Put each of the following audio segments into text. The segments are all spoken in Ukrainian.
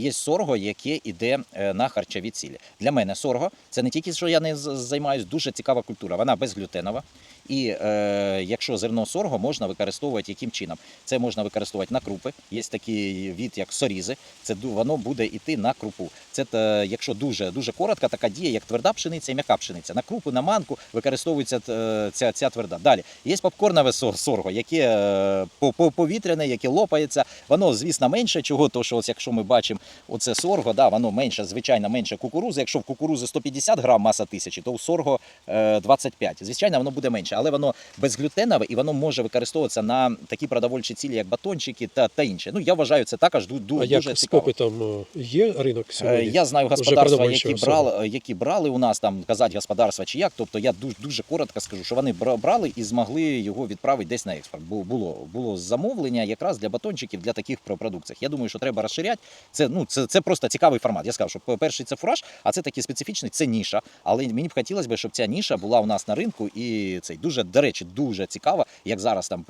є сорго, яке йде е, на харчові цілі. Для мене сорго це не тільки що я не займаюся, дуже цікава культура. Вона безглютенова. І е, якщо зерно сорго можна використовувати яким чином? Це можна використовувати на крупи. Є такий від, як сорізи. Це воно буде йти на крупу. Це та, якщо дуже дуже коротка, така дія, як тверда пшениця і м'яка пшениця. На крупу, на манку використовується е, ця, ця тверда. Далі є попкорнове сор- сорго, яке е, по- по- повітряне, яке лопається. Воно, звісно, менше. Чого? То що ось якщо ми бачимо оце сорго, да, воно менше, звичайно, менше кукурузи. Якщо в кукурузи 150 грам маса тисячі, то у сорго е, 25. Звичайно, воно буде менше, але воно безглютенове і воно може використовуватися на такі продовольчі цілі, як батончики та, та інше. Ну я вважаю, це також ду- ду- А як дуже цікаво. попитом е, є ринок Е, сьогодні? Я знаю господарства, які брали, які брали у нас там казати господарства чи як. Тобто я дуже дуже коротко скажу, що вони брали і змогли його відправити десь на експорт. Бу- Було було замовлення якраз для батончиків для таких продукцій. Я думаю, що треба розширяти. Це ну це, це просто цікавий формат. Я сказав, що перший це фураж, а це такий специфічний, це ніша. Але мені б хотілося б, щоб ця ніша була у нас на ринку, і цей дуже до речі, дуже цікаво, як зараз там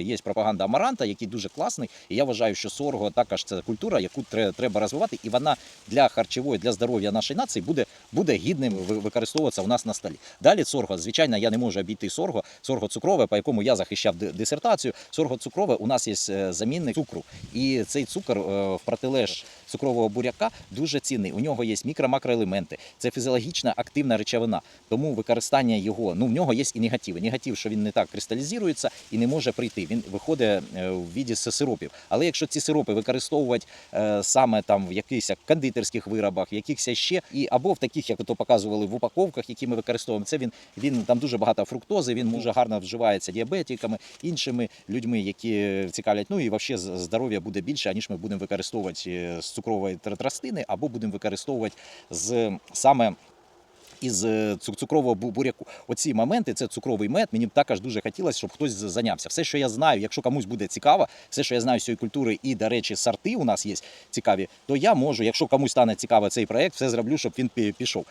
є пропаганда амаранта, який дуже класний. І я вважаю, що сорго також це культура, яку треба розвивати, і вона для харчової, для здоров'я нашої нації буде, буде гідним використовуватися у нас на столі. Далі сорго, звичайно, я не можу обійти сорго, сорго цукрове, по якому я захищав ди- дисертацію. Сорго цукрове у нас є е, замінник цукру, і цей цукор е, в протилеж цукрового буряка дуже цінний. У нього є мікро-макроелементи. Це фізіологічна активна речовина. Тому використання його, ну в нього є і негативи. Негатив, що він не так кристалізується і не може прийти. Він виходить е, в віді сиропів. Але якщо ці сиропи використовувати е, саме там в якихось кондитерських виробах, в якихось ще і або в таких, як то показували в упаковках, які ми використовуємо, це він він там дуже багато фруктози. Він дуже гарно вживається діабетиками, іншими людьми, які цікавлять. Ну і взагалі здоров'я буде більше, аніж ми будемо використовувати е, з цукрової тр- тростини, або будемо використовувати з саме. Із е, цукрового буряку. Оці моменти, це цукровий мед. Мені б також дуже хотілося, щоб хтось зайнявся. Все, що я знаю, якщо комусь буде цікаво, все, що я знаю з цієї культури, і, до речі, сорти у нас є цікаві, то я можу, якщо комусь стане цікаво цей проект, все зроблю, щоб він пішов.